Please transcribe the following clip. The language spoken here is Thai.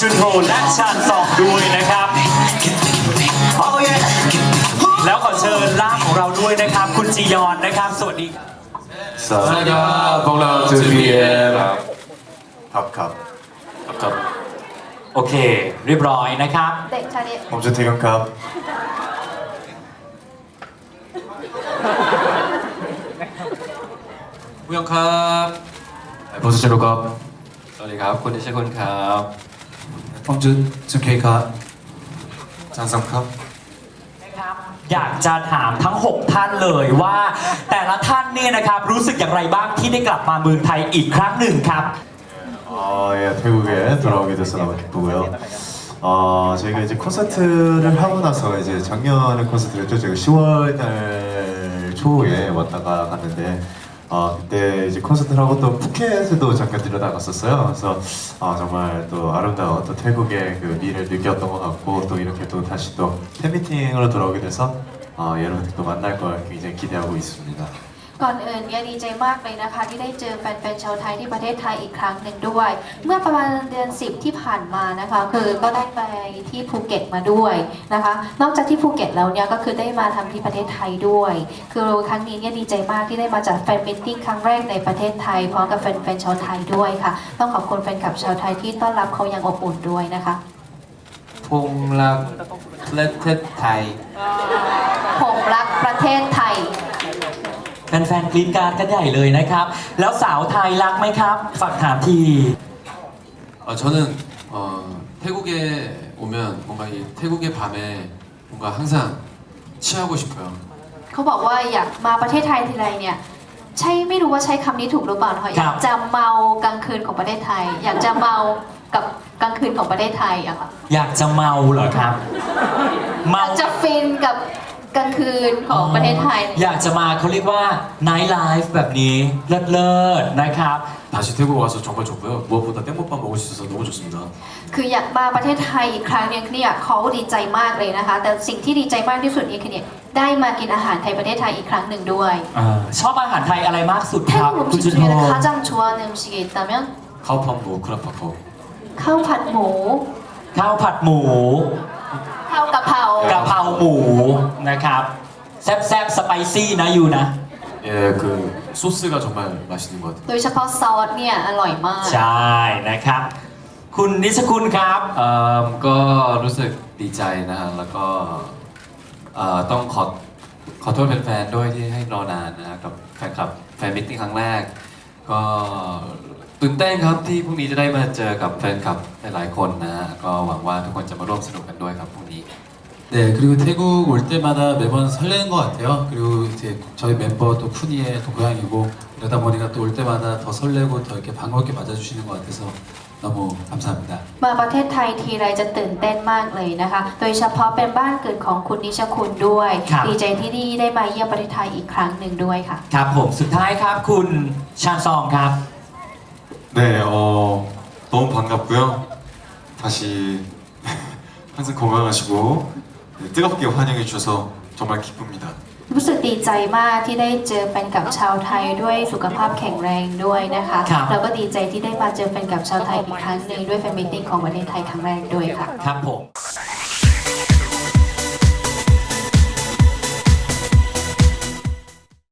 จุนโฮและชานซองด้วยนะครับแล้วขอเชิญล่ามของเราด้วยนะครับ คุณจียอนนะครับ สวัสดีครับสวัสดีครับพวกเรา 2PM ครับครับครับครับโอเค เรียบร้อยนะครับ เด็กชายเนี่ยผมจะทีกันครับ ผู้ยองครับโพสเชโรครับ สวัสดีครับ คุณนิชคุณครับ ผมจุนจุนเคครับ จางซัมครับ นะครับอยากจะถามทั้ง 6 ท่านเลยว่า แต่ละท่านเนี่ยนะครับรู้สึกอย่างไรบ้างที่ได้กลับมาเมืองไทยอีกครั้งหนึ่งครับ 아, 예, 태국에 돌아오게 돼서 너무 기쁘고요. 어, 저희가 이제 콘서트를 하고 나서 이제 작년에 콘서트였죠. 저희가 10월 달 초에 왔다가 갔는데 어, 그때 이제 콘서트를 하고 또 푸켓에도 잠깐 들여다갔었어요. 그래서 어, 정말 또 아름다운 또 태국의 그 미를 느꼈던 것 같고 또 이렇게 또 다시 또 팬미팅으로 돌아오게 돼서 어, 여러분들 또 만날 걸 굉장히 기대하고 있습니다. ก่อนอื่นเนี่ยดีใจมากเลยนะคะ ที่ได้เจอแฟนๆชาวไทยที่ประเทศไทยอีกครั้งหนึ่งด้วย เมื่อประมาณเดือน 10 ที่ผ่านมานะคะ คือก็ได้ไปที่ภูเก็ตมาด้วยนะคะ นอกจากที่ภูเก็ตแล้วเนี่ยก็คือได้มาทำที่ประเทศไทยด้วย คือครั้งนี้เนี่ยดีใจมากที่ได้มาจัดแฟนมิทติ้งครั้งแรกในประเทศไทยพร้อมกับแฟนๆชาวไทยด้วยค่ะ ต้องขอบคุณแฟนคลับชาวไทยที่ต้อนรับเขาอย่างอบอุ่นด้วยนะคะพงรักประเทศไทยผมรักประเทศไทย แฟนๆกรีดกรารกันใหญ่เลยนะครับ แล้วสาวไทยรักไหมครับ ฝากถามที 아, 저는 어, 태국에 오면 뭔가 이 태국의 밤에 뭔가 항상 취하고 싶어요. เขาบอกว่าอยากมาประเทศไทยทีไรเนี่ย ใช่ไม่รู้ว่าใช้คำนี้ถูกหรือเปล่านะคะอยากจะเมากลางคืนของประเทศไทย อยากจะเมากับกลางคืนของประเทศไทยอะค่ะ อยากจะเมาเหรอครับ อ เมาย ากจะฟินกับ กลางคืนของประเทศไทย อยากจะมาเขาเรียกว่า night life แบบนี้เลิศเลิศๆนะครับ 다시 태국 와서 정말 좋고요. 무엇보다 땡모빵 먹을 수 있어서 너무 좋습니다. คืออยากมาประเทศไทยอีกครั้งเนี่ยคือเนี่ยเขาดีใจมากเลยนะคะ แต่สิ่งที่ดีใจมากที่สุดเนี่ยคือเนี่ยได้มากินอาหารไทยประเทศไทยอีกครั้งหนึ่งด้วย อาชอบอาหารไทยอะไรมากสุดครับ 태국 คุณ 음식 จุนโฮ 중에 가장 좋아하는 음식이 있다면 카우판무, 크라파커. ข้าวผัดหมู ข้าวผัดหมู ข้าวกะเพรา ก ะเพราหมูนะครับ แซ่บๆสไปซี่นะอยู่นะ 예, 그 소스가 정말 맛있는 것 같아요. โดยเฉพาะซอสเนี่ยอร่อยมาก ใช่นะครับ คุณนิชคุณครับ เอ่อก็รู้สึกดีใจนะฮะแล้วก็เอ่อต้องขอขอโทษแฟนๆด้วยที่ให้รอนานนะฮะกับแฟนคลับแฟนมิตติ้งครั้งแรก ก็ตื่นเต้นครับที่พรุ่งนี้จะได้มาเจอกับแฟนคลับหลายๆคนนะฮะก็หวังว่าทุกคนจะมาร่วมสนุกกันด้วยครับพรุ่งนี้ 네 그리고 태국 올 때마다 매번 설레는 것 같아요. 그리고 이제 저희 멤버 또 푸니의 또 고향이고 이러다 보니까 또 올 때마다 더 설레고 더 이렇게 반갑게 맞아주시는 것 같아서 너무 감사합니다. มาประเทศไทยทีไรจะตื่นเต้นมากเลยนะคะ โดยเฉพาะเป็นบ้านเกิดของคุณนิชคุณด้วย ครับ ดีใจที่นี่ได้มาเยี่ยมประเทศไทยอีกครั้งหนึ่งด้วยค่ะ ครับผมสุดท้ายครับ คุณชานซองครับ 네, 어, 너무 반갑고요. 다시 항상 건강하시고 네, 뜨겁게 환영해 주셔서 정말 기쁩니다. รู้สึกดีใจมากที่ได้เจอแฟนกับชาวไทยด้วยสุขภาพแข็งแรงด้วยนะคะ ครับ แล้วก็ดีใจที่ได้มาเจอแฟนกับชาวไทยอีกครั้งหนึ่งด้วยแฟนมิตติ้งของประเทศไทยครั้งแรกด้วยค่ะ ครับผม